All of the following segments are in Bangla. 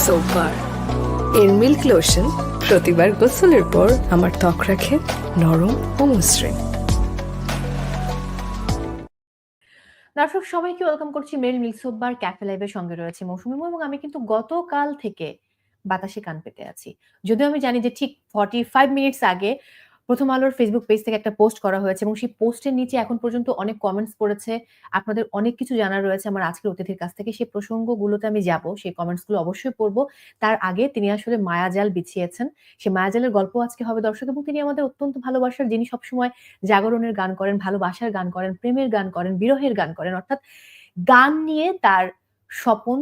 সোপার এর মিল্ক লোশন প্রতিবার গোসলের পর আমার ত্বক রাখে নরম ও মসৃণ। দর্শক, সবাইকে ওয়েলকাম করছি মেরিল মিল্কসোপ বার ক্যাফে লাইভের সঙ্গে রয়েছে মৌসুমী এবং আমি কিন্তু গতকাল থেকে বাতাসে কান পেতে আছি। যদিও আমি জানি যে ঠিক ফর্টি ফাইভ মিনিটস আগে প্রথম আলোর ফেসবুক পেজ থেকে একটা পোস্ট করা হয়েছে এবং সেই পোস্টের নিচে এখন পর্যন্ত অনেক কমেন্টস পড়েছে। আপনাদের অনেক কিছু জানার রয়েছে আমার আজকের অতিথির কাছ থেকে। সেই প্রসঙ্গগুলোতে আমি যাব, সেই কমেন্টসগুলো অবশ্যই পড়ব। তার আগে তিনি আসলে মায়াজাল বিছিয়েছেন। সেই মায়াজালের গল্প আজকে হবে দর্শক এবং তিনি আমাদের অত্যন্ত ভালোবাসার, যিনি সবসময় জাগরণের গান করেন, ভালোবাসার গান করেন, প্রেমের গান করেন, বিরহের গান করেন, অর্থাৎ গান নিয়ে তার স্বপন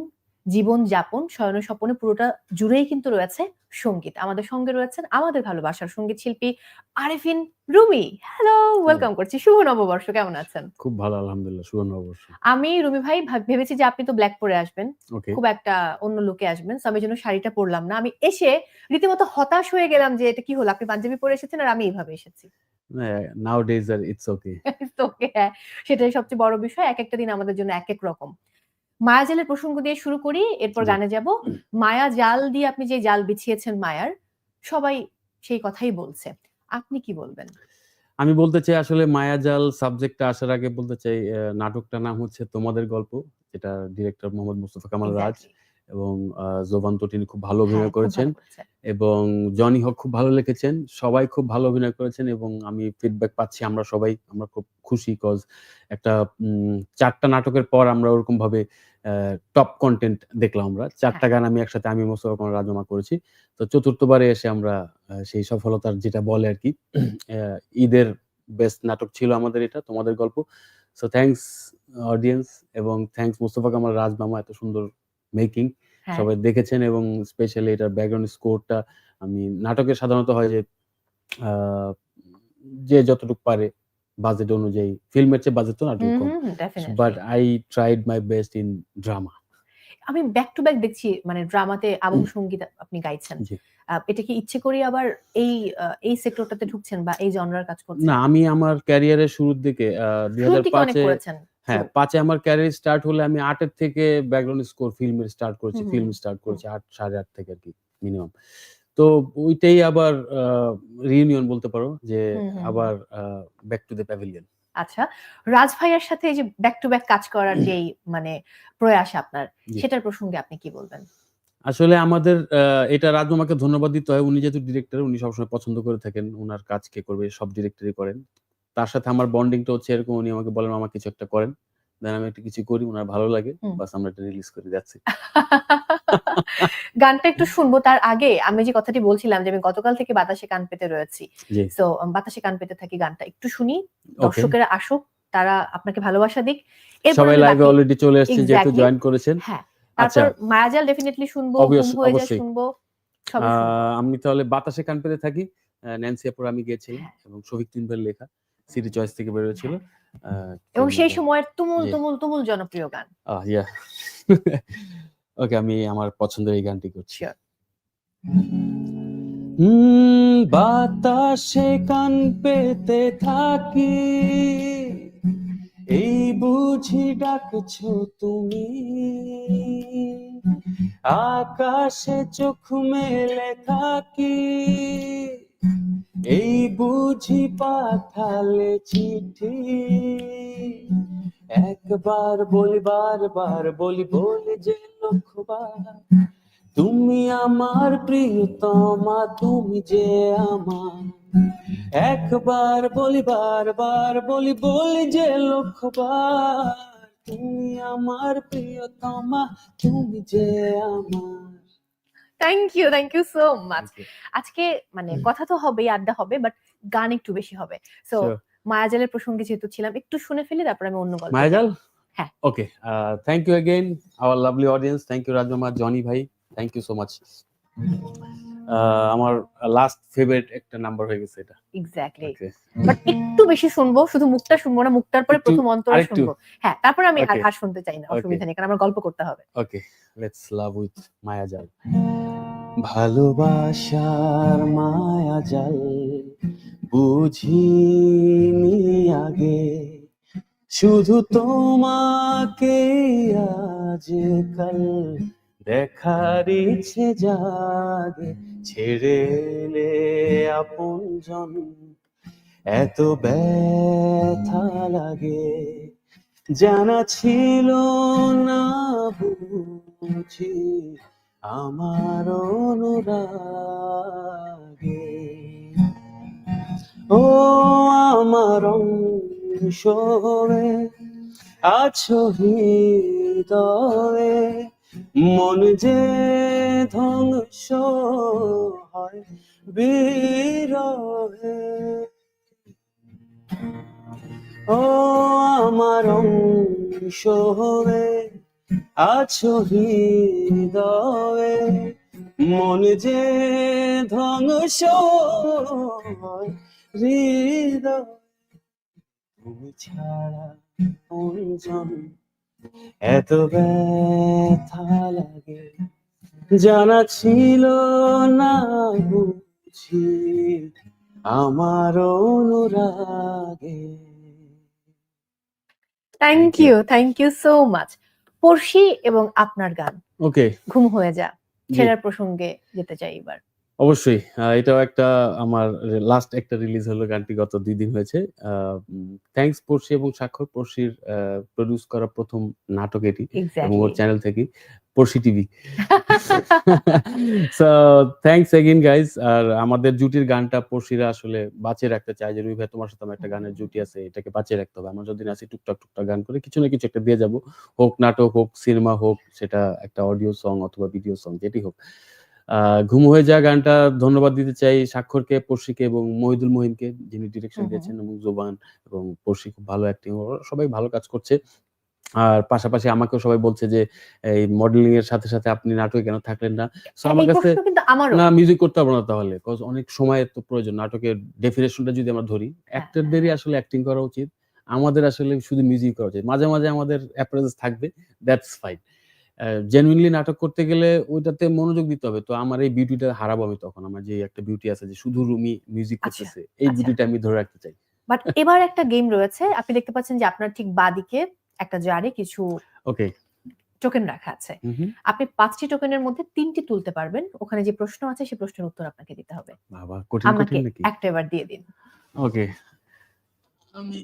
জীবন যাপন শয়ন স্বপনে পুরোটা জুড়েই কিন্তু রয়েছে সংগীত। আমাদের সঙ্গে রয়েছেন আমাদের ভালোবাসার সংগীত শিল্পী আরেফিন রুমি। হ্যালো ওয়েলকাম করছি। শুভ নববর্ষ কেমন আছেন? খুব ভালো আলহামদুলিল্লাহ সুবর্ণ অবশ্য আমি রুমি ভাই ভাব- ভেবেছি যে আপনি তো ব্ল্যাক পরে আসবেন। খুব একটা অন্য লুকে আসবেন so আমি জন্য শাড়িটা পরলাম না। আমি এসে রীতিমতো হতাশ হয়ে গেলাম যে এটা কি হলো? আপনি পাঞ্জাবি পরে এসেছেন আর আমি এইভাবে এসেছি। নাও ডেজ আর ইটস ওকে তো হ্যাঁ। সেটাই সবচেয়ে বড় বিষয় এক একটা দিন আমাদের জন্য এক এক রকম। মায়া জালের প্রসঙ্গ দিয়ে শুরু করি এরপর গানে যাব। মায়া জাল দিয়ে আপনি যে জাল বিছিয়েছেন মায়ার সবাই সেই কথাই বলছে। আপনি কি বলবেন? আমি বলতে চাই আসলে মায়াজাল সাবজেক্টটা আসার আগে বলতে চাই আহ, নাটকটার নাম হচ্ছে তোমাদের গল্প যেটা ডিরেক্টর মোহাম্মদ মুস্তফা কামাল রাজ এবং আহ, জোবান তটিনি খুব ভালো হ্যাঁ, অভিনয় করেছেন এবং জনি হক খুব ভালো লিখেছেন সবাই খুব ভালো অভিনয় করেছেন এবং আমি ফিডব্যাক পাচ্ছি আমরা সবাই আমরা খুব খুশি কজ একটা উম, চারটা নাটকের পর আমরা ওরকম ভাবে টপ কন্টেন্ট দেখলাম আমরা। চারটা গান আমি একসাথে আমি মোস্তফা কামাল রাজমা করেছি। তো চতুর্থবারে এসে আমরা সেই সফলতার যেটা বলে আর কি ঈদের বেস্ট নাটক ছিল আমাদের এটা তোমাদের গল্প। সো থ্যাঙ্কস অডিয়েন্স এবং থ্যাঙ্কস মোস্তফা কামাল রাজ মামা এত সুন্দর মেকিং হ্যাঁ, সবাই দেখেছেন এবং স্পেশালি এটার ব্যাকগ্রাউন্ড স্কোরটা আমি নাটকে সাধারণত হয় যে আহ, যে যতটুকু পারে বাজেট অনুযায়ী ফিল্মের চেয়ে বাজেট তো নাটক কম. But I tried my best in drama আমি ব্যাক টু ব্যাক দেখছি মানে ড্রামাতে আবহ সংগীত আপনি গাইছেন। এটা কি ইচ্ছে করে আবার এই এই সেক্টরটাতে ঢুকছেন বা এই জনরার কাজ করছেন? না আমি আমার ক্যারিয়ারের শুরুর দিকে দুই শুরুর হাজার দিকে অনেক পাঁচে করেছেন। হ্যাঁ পাঁচে আমার ক্যারিয়ার স্টার্ট হলে আমি আটের থেকে ব্যাকগ্রাউন্ড স্কোর ফিল্মের স্টার্ট করেছি ফিল্ম স্টার্ট করেছি আট সাড়ে আট থেকে আর কি মিনিমাম তো ওইটাই আবার রিউনিয়ন বলতে পারো যে। আবার ব্যাক টু দ্য প্যাভিলিয়ন আচ্ছা রাজ ভাইয়ার সাথে এই যে ব্যাক টু ব্যাক কাজ করার যেই মানে প্রয়াস আপনার সেটার প্রসঙ্গে আপনি কি বলবেন? আসলে আমাদের এটা রাজমামাকে ধন্যবাদ দিতে হয়। উনি যেহেতু ডিরেক্টর উনি সবসময় পছন্দ করে থাকেন। ওনার কাজ কে করবে সব ডিরেক্টরই করেন। তার সাথে আমার বন্ডিংটা হচ্ছে এরকম উনি আমাকে বলেন মামা কিছু একটা করেন। দেন আমি একটা কিছু করি ওনার ভালো লাগে বাস আমরা এটা রিলিজ করে যাচ্ছি। গানটা একটু শুনব তার আগে আমি যে কথাটি বলছিলাম যে আমি গতকাল থেকে বাতাসে কান পেতে রয়েছি। সো বাতাসে কান পেতে থাকি গানটা। একটু শুনি দর্শকেরা আসুক তারা আপনাকে ভালোবাসা দিক। সবাই লাইভে অলরেডি চলে এসেছেন যেহেতু জয়েন করেছেন। হ্যাঁ। আচ্ছা। তারপর মায়াজাল ডেফিনেটলি শুনব হয়ে যায়। শুনব আমি তাহলে বাতাসে কান পেতে থাকি ন্যান্সি আপুর আমি গিয়েছিলাম হ্যাঁ। এবং শফিক তিনবার লেখা সিটি চয়েস থেকে বেরোছিল আহ, এবং সেই সময়ের তুমুল। তুমুল তুমুল জনপ্রিয় গান। ইয়া ওকে আমি আমার পছন্দের এই গানটি করছি। বাতাসে কান পেতে থাকি। এই বুঝি ডাকছো তুমি। আকাশে চোখ মেলে থাকি। এই বুঝি পাঠালে চিঠি। একবার বলি, বারবার বলি বলি যে লক্ষবার তুমি আমার প্রিয়তমা, তুমি যে আমার। একবার বলি, বারবার বলি বলি যে লক্ষবার তুমি আমার প্রিয়তমা, তুমি যে আমার। Thank you thank you so much আজকে মানে কথা তো হবেই আড্ডা হবে বাট গান একটু বেশি হবে। সো মায়াজালের প্রসঙ্গে যেহেতু ছিলাম একটু শুনে ফেলি তারপর আমি অন্য গল্প মায়াজাল? হ্যাঁ। Okay thank you again our lovely audience thank you রাজমামা Johnny ভাই থ্যাংক ইউ সো মাচ আমার লাস্ট ফেভারিট একটা নাম্বার হয়ে গেছে এটা। এক্স্যাক্টলি বাট একটু বেশি শুনব শুধু মুখটা শুনব না মুখটার পরে প্রথম অন্তরা। শুনব। হ্যাঁ তারপর আমি আর আর শুনতে চাই না. অসুবিধা নেই কারণ আমার গল্প করতে হবে। Okay let's love with Mayajaal. ভালোবাসার মায়াজাল বুঝিনি আগে। শুধু তোমাকে আজ কাল দেখার ইচ্ছে জাগে। ছেড়ে নে আপন আপনজন এত ব্যথা লাগে। জানা ছিল না বুঝি আমার অনুরাগে। ও আমার অংশ আছো হৃদয়ে, মন যে ধ্বংস হয় বিরহে। ও আমার অংশ আছো হৃদয়ে মন যে ধ্বংস হৃদয় তুমি ছাড়া কোনজন এত ব্যথা লাগে জানা ছিল না বুঝি আমার অনুরাগে। Thank you thank you so much Porshi এবং আপনার গান। ওকে ঘুম হয়ে যা। ছেলের প্রসঙ্গে যেতে চাই এবার। অবশ্যই। এটাও একটা আমার লাস্ট একটা রিলিজ হলো গানটি গত দুই দিন হয়েছে। থ্যাঙ্কস পড়শি এবং স্বাক্ষর পড়শির প্রডিউস করা প্রথম নাটক এটি এবং ওর চ্যানেল থেকে Porshi TV so thanks again guys আর আমাদের জুটির গানটা পড়শিরা আসলে বাঁচিয়ে রাখতে চায় যে রুই ভাই তোমার সাথে আমার একটা গানের জুটি আছে এটাকে বাঁচিয়ে রাখতে হবে। আমরা যদি আসি টুকটাক টুকটাক গান করে কিছু না কিছু একটা দিয়ে যাব। হোক নাটক হোক সিনেমা হোক সেটা একটা অডিও সং অথবা ভিডিও সং যেটি হোক। ঘুম হয়ে যা গানটা ধন্যবাদ দিতে চাই স্বাক্ষরকে পড়শিকে এবং মহিদুল মহিমকে যিনি ডিরেকশন। দিয়েছেন এবং জোবান এবং পড়শি খুব ভালো অ্যাক্টিং সবাই ভালো কাজ করছে। আর পাশাপাশি আমাকেও সবাই বলছে যে এই মডেলিং এর সাথে সাথে আপনি নাটকে কেন থাকলেন না? আমার কাছে না মিউজিক করতে পারব না তাহলে কজ অনেক সময়ের তো প্রয়োজন। নাটকের ডেফিনেশনটা যদি আমরা ধরি হ্যাঁ। অ্যাক্টরদেরই আসলে অ্যাক্টিং করা উচিত। আমাদের আসলে শুধু মিউজিক করা উচিত। মাঝে মাঝে আমাদের অ্যাপ্রেজেন্স থাকবে দ্যাটস ফাইন জেনুইনলি নাটক করতে গেলে ওইটাতে মনোযোগ দিতে হবে। তো আমার এই বিউটিটা হারাবো আমি তখন। আমার যে একটা বিউটি আছে যে শুধু রুমি মিউজিক আচ্ছা, করতেছে এই আচ্ছা। বিউটিটা আমি ধরে রাখতে চাই। বাট এবার একটা গেম রয়েছে আপনি দেখতে পাচ্ছেন যে আপনার ঠিক বাদিকে একটা জারে কিছু ওকে টোকেন রাখা আছে। আপনি পাঁচটি টোকেনের মধ্যে তিনটি তুলতে পারবেন। ওখানে যে প্রশ্ন আছে সেই প্রশ্নের উত্তর আপনাকে দিতে হবে। বাবা কঠিন কঠিন নাকি? একটা এবার দিয়ে দিন। ওকে আমি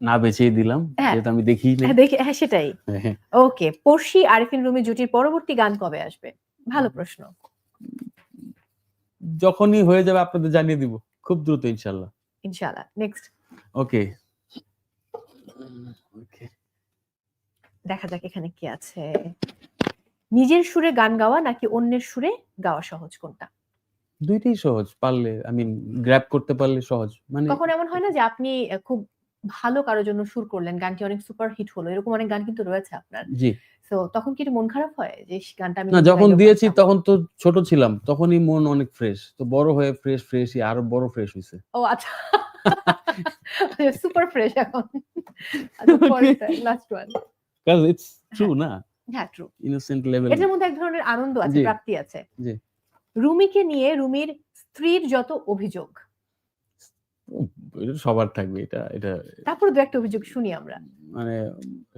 না বেছেই দিলাম হ্যাঁ। যেহেতু আমি দেখি হ্যাঁ দেখে হ্যাঁ সেটাই। ওকে পড়শি আরিফিন রুমি জুটির পরবর্তী গান কবে আসবে? ভালো প্রশ্ন। যখনই হয়ে যাবে আপনাদের জানিয়ে দিব। খুব দ্রুত ইনশাআল্লাহ। Next okay. ওকে। দেখা যাক এখানে কি আছে। নিজের সুরে গান গাওয়া নাকি অন্যের সুরে গাওয়া সহজ কোনটা? দুইটাই সহজ পারলে আমি গ্র্যাব করতে পারলে সহজ। মানে কখন এমন হয় না যে আপনি খুব ভালো কারোর জন্য সুর করলেন গানটি অনেক সুপার হিট হলো এরকম অনেক গান কিন্তু রয়েছে আপনার। জি। তো তখন কি মন খারাপ হয় যে গানটা আমি না যখন দিয়েছি তখন তো ছোট ছিলাম তখনই মন অনেক ফ্রেশ তো বড় হয়ে ফ্রেশ ফ্রেশই আরও বড় ফ্রেশ হয়েছে ও আচ্ছা। সুপার ফ্রেশ এখন। লাস্ট ওয়ান কাজ ইটস ট্রু না? হ্যাঁ ট্রু ইনোসেন্ট লেভেল এটার মধ্যে এক ধরনের আনন্দ আছে প্রাপ্তি আছে। জি। রুমিকে নিয়ে রুমির স্ত্রীর যত অভিযোগ। এটা সবার থাকবে এটা এটা তারপরে দু একটা অভিযোগ শুনি আমরা। মানে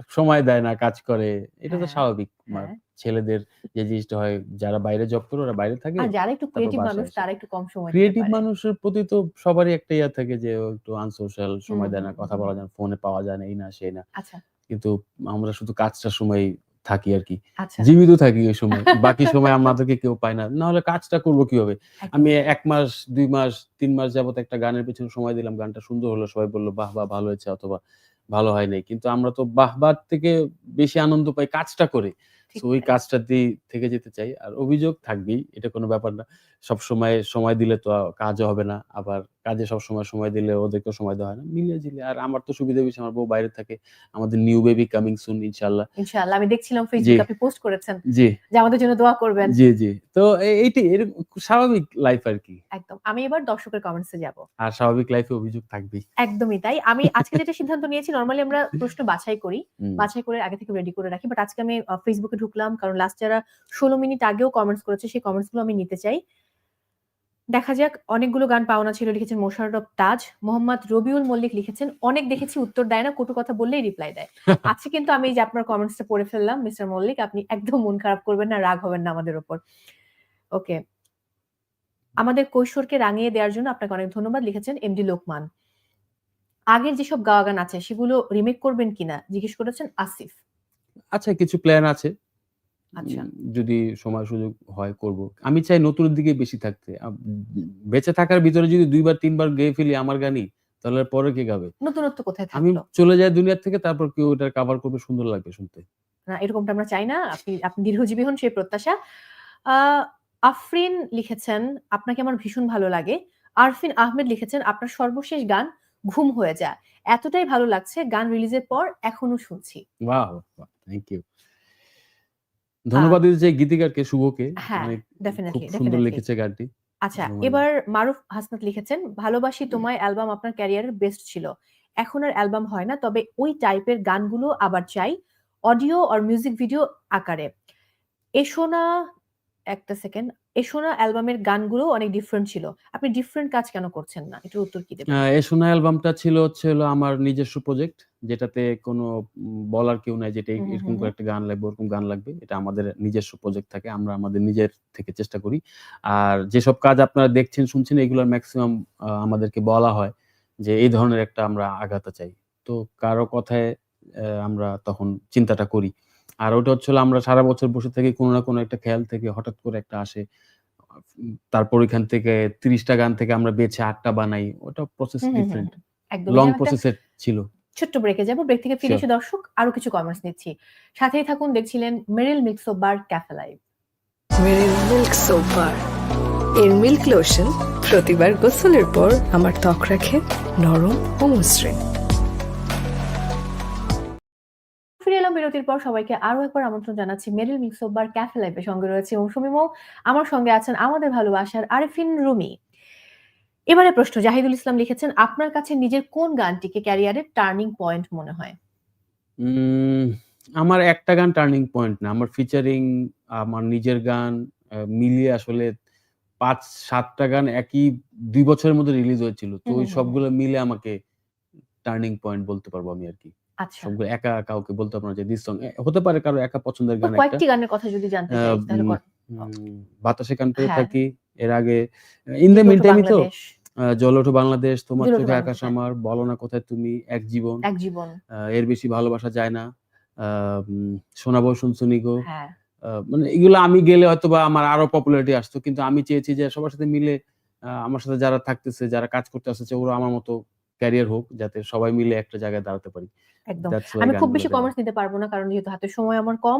সময় দেয় না কাজ করে এটা তো হ্যাঁ, স্বাভাবিক। হ্যাঁ। ছেলেদের যে জিনিসটা হয় যারা বাইরে জব করে ওরা বাইরে থাকে আর যারা একটু ক্রিয়েটিভ মানুষ। তারা একটু কম সময় ক্রিয়েটিভ মানুষের প্রতি তো সবারই একটা ইয়া থাকে যে একটু আনসোশ্যাল সময় দেয় না কথা বলা যায় না ফোনে পাওয়া যায় না এই না সেই না। আচ্ছা। কিন্তু আমরা শুধু কাজটার সময় থাকি আর কি আচ্ছা। জীবিত থাকি ওই সময়। বাকি সময় আমাদেরকে কেউ পায় না। না হলে কাজটা করব কীভাবে। আমি এক মাস দুই মাস তিন মাস যাবত একটা গানের পিছনে সময় দিলাম। গানটা সুন্দর হলো সবাই বলল বাহ বাহ ভালো হয়েছে অথবা ভালো হয় নাই। কিন্তু আমরা তো বাহবার বাহ থেকে বেশি আনন্দ পাই কাজটা করে। ওই। কাজটা দিয়ে থেকে যেতে চাই। আর অভিযোগ থাকবেই এটা কোনো ব্যাপার না। সব সময় সময় দিলে তো কাজও হবে না। আবার কাজে সব সময় সময় দিলে ওদেরকেও সময় দেওয়া হয় না। মিলিয়ে ঝিলে আর আমার তো সুবিধা বেশি আমার বউ বাইরে থাকে। আমাদের নিউ বেবি কামিং সুন ইনশাল্লাহ ইনশাআল্লাহ। আমি দেখছিলাম ফেসবুক। আপনি পোস্ট করেছেন জি। যে আমাদের জন্য দোয়া করবেন। জি জি। তো এ- এইটাই এরকম স্বাভাবিক লাইফ আর কি। একদম। আমি এবার দর্শকের কমেন্টসে যাব। আর স্বাভাবিক লাইফে অভিযোগ থাকবেই। একদমই তাই। আমি আজকে যেটা সিদ্ধান্ত নিয়েছি নরমালি আমরা প্রশ্ন বাছাই করি। বাছাই করে আগে থেকে রেডি করে রাখি। বাট আজকে আমি ফেসবুকে ঢুকলাম কারণ লাস্ট যারা ষোলো মিনিট আগেও কমেন্টস করেছে সেই কমেন্টসগুলো আমি নিতে চাই। দেখা যাক অনেকগুলো গান পাওনা ছিল লিখেছেন মোশাররফ তাজ মোহাম্মদ রবিউল মল্লিক লিখেছেন অনেক দেখেছি উত্তর দেয় না কটু কথা বললেই রিপ্লাই দেয়। আজকে কিন্তু আমি এই যে আপনার কমেন্টসটা পড়ে ফেললাম মিস্টার মল্লিক আপনি একদম মন খারাপ করবেন না রাগ হবেন না আমাদের উপর ওকে আমাদের কৈশোরকে রাঙিয়ে দেওয়ার জন্য আপনাকে অনেক ধন্যবাদ লিখেছেন এমডি লোকমান। আগের যেসব গাওয়া গান আছে সেগুলো রিমেক করবেন কিনা? জিজ্ঞেস করেছেন আসিফ। আচ্ছা কিছু প্ল্যান আছে। যদি সময় সুযোগ হয় করব। আমি চাই নতুনের দিকে বেশি থাকতে। বেঁচে থাকার ভিতরে যদি দুইবার তিনবার গেয়ে ফেলি আমার গানই তাহলে পরে কে গাবে? নতুনত্ব কোথায় আমি চলে যাই দুনিয়ার থেকে তারপর কেউ ওটা কভার করবে সুন্দর লাগবে শুনতে। না এরকমটা আমরা চাই না। আপনি আপনি দীর্ঘজীবী হন সেই প্রত্যাশা। আহ, আফরিন লিখেছেন আপনাকে আমার ভীষণ ভালো লাগে। আরফিন আহমেদ লিখেছেন আপনার সর্বশেষ গান ঘুম হয়ে যায়। এতটাই ভালো লাগছে গান রিলিজের পর এখনও শুনছি। বাহ থ্যাংক ইউ ধন্যবাদ দিতে চাই গীতিকারকে শুভকে। হ্যাঁ, সুন্দর লিখেছে গানটি। আচ্ছা এবার মারুফ হাসনাত লিখেছেন ভালোবাসি তোমায় অ্যালবাম আপনার ক্যারিয়ারের বেস্ট ছিল। এখন আর অ্যালবাম হয় না তবে ওই টাইপের গানগুলো আবার চাই অডিও আর মিউজিক ভিডিও আকারে। এসো না একটা সেকেন্ড এসো না অ্যালবামের গানগুলো অনেক ডিফারেন্ট ছিল। আপনি ডিফারেন্ট কাজ কেন করছেন না? এটার উত্তর কি দেবেন? আহ, এ শোনা অ্যালবামটা ছিল হচ্ছে হলো আমার নিজস্ব প্রজেক্ট যেটাতে কোনো বলার কেউ নাই যেটা এরকম করে একটা গান লাগবে ওরকম গান লাগবে। এটা আমাদের নিজস্ব প্রজেক্ট থাকে আমরা আমাদের নিজের থেকে চেষ্টা করি। আর যেসব কাজ আপনারা দেখছেন শুনছেন এগুলোর ম্যাক্সিমাম আমাদেরকে বলা হয় যে এই ধরনের একটা আমরা আগাতে চাই। তো কারও কথায় আহ, আমরা তখন চিন্তাটা করি। আর ওটা হচ্ছে হলো আমরা সারা বছর বসে থাকি কোনো না কোনো একটা খেয়াল থেকে হঠাৎ করে একটা আসে। তারপর ওইখান থেকে তিরিশটা গান থেকে আমরা বেছে আটটা বানাই। ওটা প্রসেস ডিফারেন্ট। লং প্রসেসের ছিল। ছোট্ট ব্রেকে যাব। ব্রেক থেকে ফিরে এসে দর্শক আরও কিছু কমেন্টস নিচ্ছি। সাথেই থাকুন দেখছিলেন Meril mix of bar cafe live Meril milk soap bar এর মিল্ক লোশন প্রতিবার গোসলের পর আমার ত্বক রাখে নরম ও মসৃণ। বিরতির পর সবাইকে আরও একবার আমন্ত্রণ জানাচ্ছি মেরিল মিক্স অফ ক্যাফে লাইভে সঙ্গে রয়েছে মৌসুমি মৌ আমার সঙ্গে আছেন আমাদের ভালোবাসার আরিফিন রুমি। এবারে প্রশ্ন জাহিদুল ইসলাম লিখেছেন আপনার কাছে নিজের কোন গানটিকে ক্যারিয়ারের টার্নিং পয়েন্ট মনে হয়? আমার একটা গান টার্নিং পয়েন্ট না আমার ফিচারিং আমার নিজের গান মিলিয়ে আসলে পাঁচ সাতটা গান একই দুই বছরের মধ্যে রিলিজ হয়েছিল। তো ওই। সবগুলো মিলে আমাকে টার্নিং পয়েন্ট বলতে পারব আমি আর কি। আচ্ছা। সবগুলো একা কাউকে বলতে পারব না যে দিস সং হতে পারে কারও একা পছন্দের গান একটা। কয়েকটি গানের কথা যদি জানতে চাই তাহলে বাতাসে গান পেয়ে হ্যাঁ। থাকি এর আগে ইন দ্য মিন টাইমই তো বাংলাদেশ। জল ওঠো বাংলাদেশ তোমার চোখে আকাশ হ্যাঁ। আমার বলো না কোথায় তুমি এক জীবন। এক জীবন। এর বেশি ভালোবাসা যায় না। শোনাবো শুনছুনি গো হ্যাঁ। মানে এগুলো আমি গেলে হয়তো বা আমার আরও পপুলারিটি আসতো কিন্তু আমি চেয়েছি যে সবার সাথে মিলে আমার সাথে যারা থাকতেছে যারা কাজ করতে আসছে ওরা আমার মতো ক্যারিয়ার হোক যাতে সবাই মিলে একটা জায়গায় দাঁড়াতে পারি। একদম। আমি খুব বেশি। কমেন্টস নিতে পারব না কারণ যেহেতু হাতে সময় আমার কম।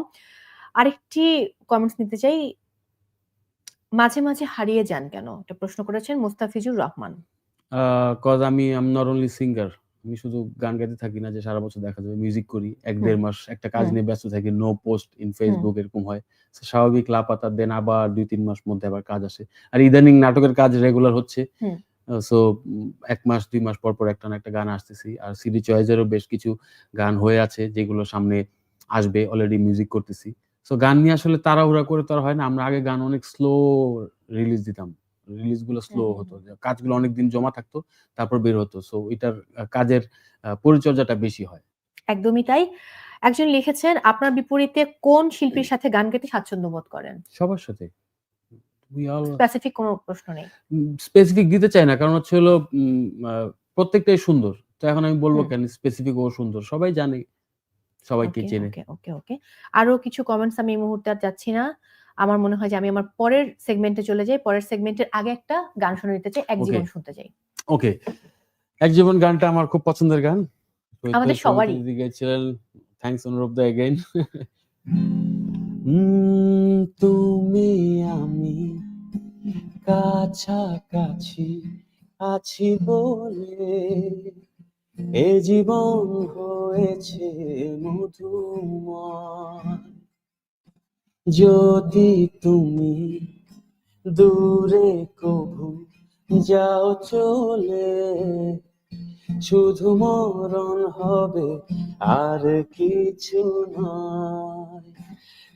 আরেকটি কমেন্টস নিতে চাই মাঝে মাঝে হারিয়ে যান কেন? এটা প্রশ্ন করেছেন মুস্তাফিজুর রহমান। কজ আমি আম নট অনলি সিঙ্গার আমি শুধু গান গাইতে থাকি না যে সারা বছর দেখা যাবে মিউজিক করি। এক। দেড় মাস একটা কাজ নিয়ে ব্যস্ত থাকি নো পোস্ট ইন ফেসবুক এরকম হয়। স্বাভাবিক লাপাতা দেন আবার দুই তিন মাস মধ্যে আবার কাজ আসে। আর ইদানিং নাটকের কাজ রেগুলার হচ্ছে। সো এক মাস দুই মাস পর পর একটা না একটা গান আসতেছি। আর সিডি চয়েসেরও বেশ কিছু গান হয়ে আছে যেগুলো সামনে আসবে অলরেডি মিউজিক করতেছি। সো গান নিয়ে আসলে তাড়াহুড়া করে তো আর হয় না। আমরা আগে গান অনেক স্লো রিলিজ দিতাম। রিলিজগুলো স্লো হুম, হতো। কাজগুলো অনেকদিন জমা থাকতো তারপর বের হতো। সো এটার কাজের পরিচর্যাটা বেশি হয়। একদমই তাই। একজন লিখেছেন আপনার বিপরীতে কোন শিল্পীর সাথে গান গাইতে স্বাচ্ছন্দ্য বোধ করেন? সবার সাথে। স্পেসিফিক কোনো প্রশ্ন নেই। স্পেসিফিক দিতে চাই না কারণ হচ্ছে হলো প্রত্যেকটাই সুন্দর। তো এখন আমি বলব কেন স্পেসিফিক ও সুন্দর? সবাই জানে সবাইকে চেনে। ওকে ওকে আরও কিছু কমেন্টস আমি এই মুহূর্তে আর যাচ্ছি না। আমার মনে হয় যে আমি আমার পরের সেগমেন্টে চলে যাই। পরের সেগমেন্টের আগে একটা গান শুনে নিতে চাই এক জীবন শুনতে চাই। ওকে এক জীবন গানটা আমার খুব পছন্দের গান। আমাদের সবারই। গেছিলেন থ্যাংকস অনুরূপ দা এগেইন তুমি আমি কাছাকাছি আছি বলে এ জীবন হয়েছে যদি তুমি দূরে কভু যাও চলে, শুধু মরণ হবে আর কিছু নয়।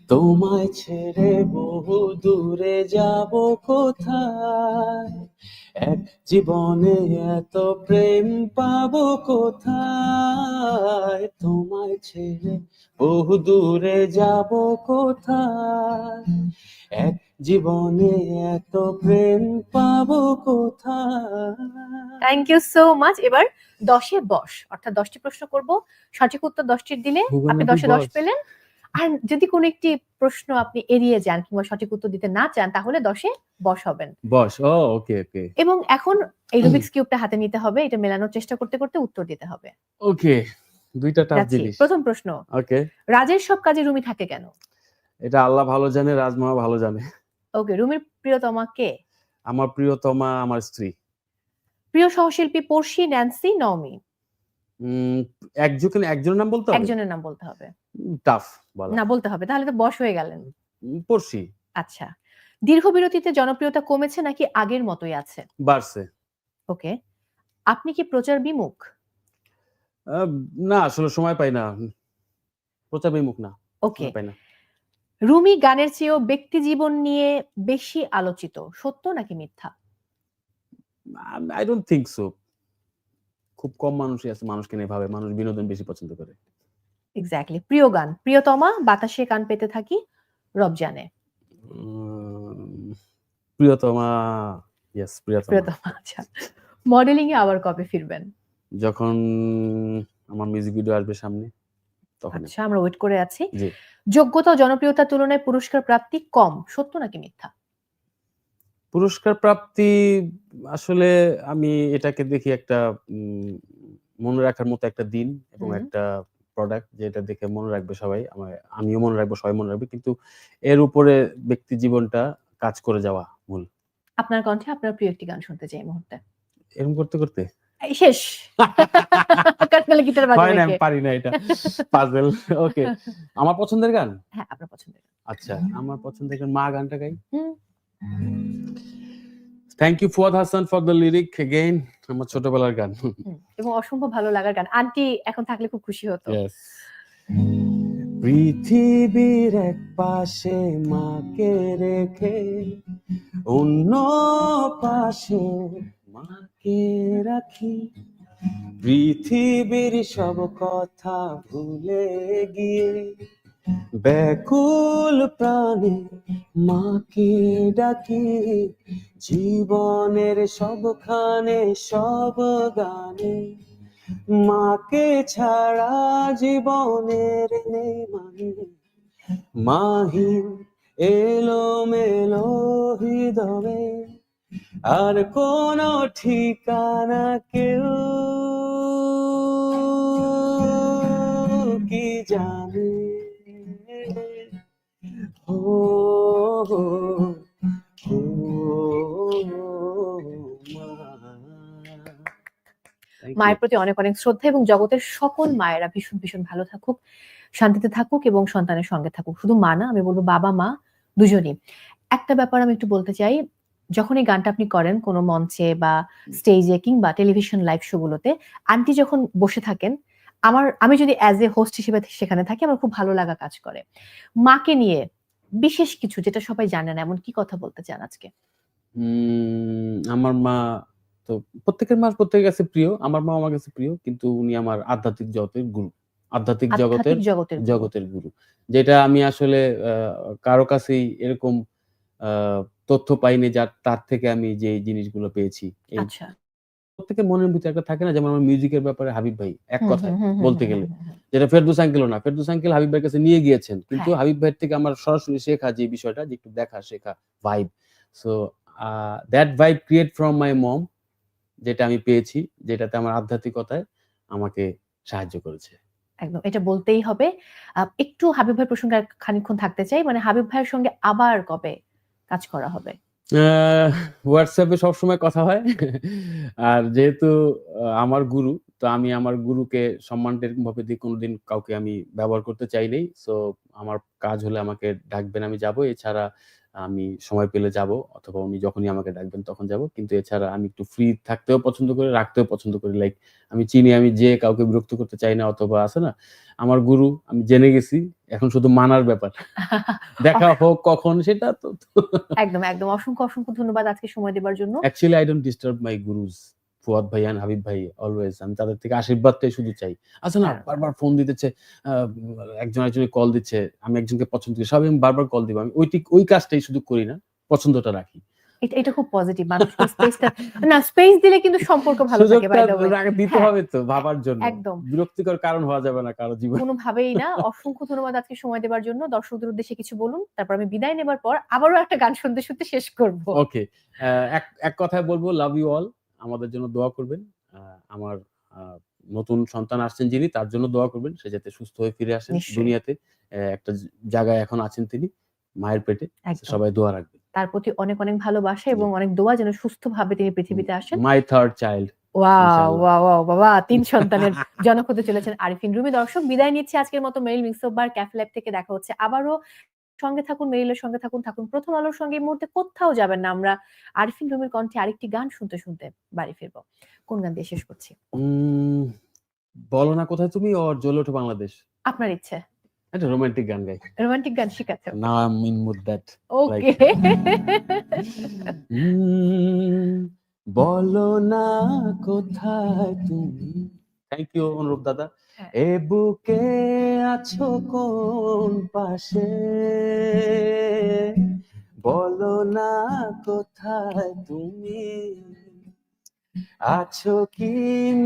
তোমায় ছেড়ে বহু দূরে যাব কোথায়? এক জীবনে এত প্রেম পাবো কোথায়? তোমায় ছেড়ে বহু দূরে যাব কোথায়? এক জীবনে এত প্রেম পাবো কোথায়? থ্যাংক ইউ সো মাচ এবার দশে বস অর্থাৎ দশটি প্রশ্ন করব। সঠিক উত্তর দশটির দিলে আপনি দশে দশ? পেলেন? আর যদি কোনো একটি প্রশ্ন আপনি এড়িয়ে যান কিংবা সঠিক উত্তর দিতে না চান তাহলে দশে বস হবেন। বস ও ওকে ওকে। এবং এখন এই রুবিক্স কিউবটা হাতে নিতে হবে এটা মেলানোর চেষ্টা করতে করতে উত্তর দিতে হবে। ওকে দুইটা টাফ জিনিস। প্রথম প্রশ্ন। ওকে। রাজের সব কাজে রুমি থাকে কেন? এটা আল্লাহ ভালো জানে রাজমা ভালো জানে। ওকে রুমির প্রিয়তমা কে? আমার প্রিয়তমা আমার স্ত্রী। প্রিয় সহশিল্পী পড়শি ন্যান্সি নওমি। একজন একজনের নাম বলতে হবে? একজনের নাম বলতে হবে। টাফ বলা। না বলতে হবে। তাহলে তো বস হয়ে গেলেন। পড়শি আচ্ছা। দীর্ঘ বিরতিতে জনপ্রিয়তা কমেছে নাকি আগের মতোই আছে? বাড়ছে। ওকে। আপনি কি প্রচার বিমুখ? না আসলে সময় পাই না। প্রচার বিমুখ না। ওকে। পাই না। রুমি গানের চেয়েও ব্যক্তি জীবন নিয়ে বেশি আলোচিত। সত্য নাকি মিথ্যা? আই ডোন্ট থিঙ্ক সো খুব কম মানুষই আছে মানুষকে নিয়ে ভাবে মানুষ বিনোদন বেশি পছন্দ করে। এক্স্যাক্টলি প্রিয় গান প্রিয়তমা বাতাসে কান পেতে থাকি রব জানে। প্রিয়তমা ইয়েস প্রিয়তমা। প্রিয়তমা আচ্ছা। মডেলিং এ আবার কবে ফিরবেন? যখন আমার মিউজিক ভিডিও আসবে সামনে তখন আচ্ছা আমরা ওয়েট করে আছি। যোগ্যতা জনপ্রিয়তার তুলনায় পুরস্কার প্রাপ্তি কম সত্য নাকি মিথ্যা? পুরস্কার প্রাপ্তি আসলে আমি এটাকে দেখি একটা মনে রাখার মতো একটা দিন এবং একটা প্রোডাক্ট যেটা দেখে মনে রাখবে সবাই আমার আমিও মনে রাখব সবাই মনে রাখবে। কিন্তু এর উপরে ব্যক্তি জীবনটা কাজ করে যাওয়া মূল। আপনার কণ্ঠে আপনার প্রিয় একটি গান শুনতে চাই এই মুহূর্তে। এরকম করতে করতে? শেষ। গিটার আমি পারি না এটা। পাজল ওকে আমার পছন্দের গান? হ্যাঁ আপনার পছন্দের আচ্ছা আমার পছন্দের গান মা গানটা গাই। হুম। Thank you Fuad Hasan for the lyric again আমার ছোটবেলার গান। এবং অসম্ভব ভালো লাগার গান। আন্টি এখন থাকলে খুব খুশি হতো। পৃথিবীর এক পাশে মাকে রেখে অন্য পাশে মাকে রাখি। পৃথিবীর সব কথা ভুলে গিয়ে ব্যাকুল প্রাণে মাকে ডাকি, জীবনের সবখানে সব গানে। মাকে ছাড়া জীবনের নেই মানে। মাহিম এলো মেলো হৃদয়ে আর কোন ঠিকানা কেউ মায়ের প্রতি অনেক অনেক শ্রদ্ধা এবং জগতের সকল মায়েরা ভীষণ ভীষণ ভালো থাকুক, শান্তিতে থাকুক এবং সন্তানের সঙ্গে থাকুক। শুধু মা না, আমি বলব বাবা, মা দুজনই। একটা ব্যাপার আমি একটু বলতে চাই, যখন এই গানটা আপনি করেন কোনো মঞ্চে বা স্টেজে কিংবা টেলিভিশন লাইভ শো গুলোতে আন্টি যখন বসে থাকেন, আমার, আমি যদি অ্যাজ এ হোস্ট হিসেবে সেখানে থাকি, আমার খুব ভালো লাগা কাজ করে। মাকে নিয়ে বিশেষ কিছু যেটা সবাই জানে না এমন কি কথা বলতে চান আজকে? আমার মা তো প্রত্যেকের মা প্রত্যেকের কাছে প্রিয় আমার মা আমার কাছে প্রিয় কিন্তু উনি আমার আধ্যাত্মিক জগতের গুরু। আধ্যাত্মিক জগতের জগতের গুরু। জগতের গুরু। যেটা আমি আসলে আহ, কারও কাছেই এরকম আহ, তথ্য পাইনি যার তার থেকে আমি যে জিনিসগুলো পেয়েছি আচ্ছা। প্রত্যেকের মনের ভিতরে একটা থাকে না যেমন আমার মিউজিকের ব্যাপারে হাবিব ভাই এক কথায় হুম, বলতে গেলে। যেটা ফেরদুস আঙ্কেলও না ফেরদুস আঙ্কেল হাবিব ভাইয়ের কাছে নিয়ে গিয়েছেন। কিন্তু হ্যাঁ। হাবিব ভাইয়ের থেকে আমার সরাসরি শেখা যে বিষয়টা যে একটু দেখা শেখা vibe so that vibe create from my mom যেটা আমি পেয়েছি যেটাতে আমার আধ্যাত্মিকতায় আমাকে সাহায্য করেছে। একদম এটা বলতেই হবে। একটু হাবিব ভাই প্রসঙ্গে আর খানিকক্ষণ থাকতে চাই মানে হাবিব ভাইয়ের সঙ্গে আবার কবে কাজ করা হবে? হোয়াটসঅ্যাপে সবসময় কথা হয়। আর যেহেতু আমার গুরু, তো আমি আমার গুরুকে সম্মানটা এরকম ভাবে দিয়ে কোনোদিন কাউকে আমি ব্যবহার করতে চাইনি সো আমার কাজ হলে আমাকে ডাকবেন, আমি যাব। এছাড়া আমি সময় পেলে যাব, অথবা উনি যখনই আমাকে ডাকবেন তখন যাব। কিন্তু এছাড়া আমি একটু ফ্রি থাকতেও পছন্দ করি, রাখতেও পছন্দ করি। লাইক আমি চিনি, আমি যে কাউকে বিরক্ত করতে চাই না, অথবা আছে না আমার গুরু আমি জেনে গেছি এখন শুধু মানার ব্যাপার। দেখা হোক কখন সেটা তো একদম একদম। অসংখ্য অসংখ্য ধন্যবাদ আজকে সময় দেওয়ার জন্য। Actually I don't disturb my gurus Fuad ভাই and হাবিব ভাই অলওয়েজ আমি তাদের থেকে আশীর্বাদটাই শুধু চাই। আচ্ছা না হ্যাঁ। বারবার ফোন দিতেছে একজন একজনের কল দিচ্ছে আমি একজনকে পছন্দ করি সবাই আমি বারবার কল দিব। আমি ওই ঠিক ওই কাজটাই শুধু করি না পছন্দটা রাখি। এটা খুব পজিটিভ মানুষকে স্পেসটা না স্পেস দিলে কিন্তু সম্পর্ক ভালো থাকে বাই দ্য ওয়ে দিতে হ্যাঁ। হবে তো ভাবার জন্য। একদম। বিরক্তিকর কারণ হওয়া যাবে না কারও জীবন। কোনোভাবেই না। অসংখ্য ধন্যবাদ আজকে সময় দেওয়ার জন্য। দর্শকদের উদ্দেশ্যে কিছু বলুন তারপর আমি বিদায় নেবার পর আবারও একটা গান শুনতে শুনতে শেষ করব। ওকে এক এক কথায় বলব লাভ ইউ অল আমাদের জন্য দোয়া করবেন। আমার আহ, নতুন সন্তান আসছেন যিনি তার জন্য দোয়া করবেন। সে যাতে সুস্থ হয়ে ফিরে আসেন দুনিয়াতে। একটা জায়গায় এখন আছেন তিনি মায়ের পেটে। সবাই দোয়া রাখবেন। তার প্রতি অনেক অনেক ভালোবাসা এবং অনেক দোয়া যেন সুস্থভাবে তিনি পৃথিবীতে আসেন। My third child wow wow wow বাবা তিন সন্তানের জনক হতে চলেছেন আরিফিন রুমি। দর্শক বিদায় নিচ্ছে আজকের মতো মেরিল মিক্সোবার ক্যাফে ল্যাব থেকে। দেখা হচ্ছে আবারও। সঙ্গে থাকুন মেরিলের সঙ্গে থাকুন থাকুন প্রথম আলোর সঙ্গে। এই মুহূর্তে কোথাও যাবেন না আমরা। আরিফিন রুমির কণ্ঠে আরেকটি গান শুনতে শুনতে বাড়ি ফিরবো। কোন গান দিয়ে শেষ করছি? বলো না কোথায় তুমি ওর জ্বলে ওঠো বাংলাদেশ। আপনার ইচ্ছে। একটা রোমান্টিক গান গাই। রোমান্টিক গান শিখাচ্ছে না I mean mood that okay বলো না কোথায় তুমি? থ্যাংক ইউ অনুরূপ দাদা। হ্যাঁ। এ বুকে আছো কোন পাশে? বলো না কোথায় তুমি? আছো কি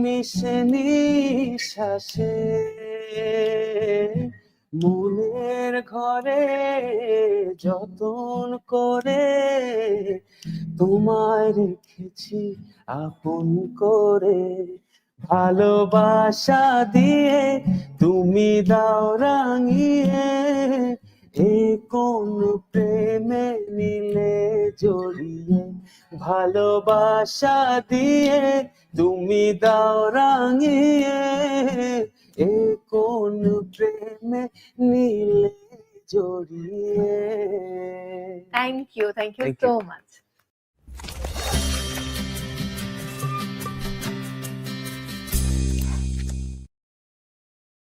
মিশে নিঃশ্বাসে? মনের ঘরে যতন করে তোমায় রেখেছি আপন করে। ভালোবাসা দিয়ে তুমি দাও রাঙিয়ে, এ কোন প্রেমে নিলে জড়িয়ে। ভালোবাসা দিয়ে তুমি দাও রাঙিয়ে এ কোন প্রেমে নিলে জড়িয়ে। Thank you thank you so much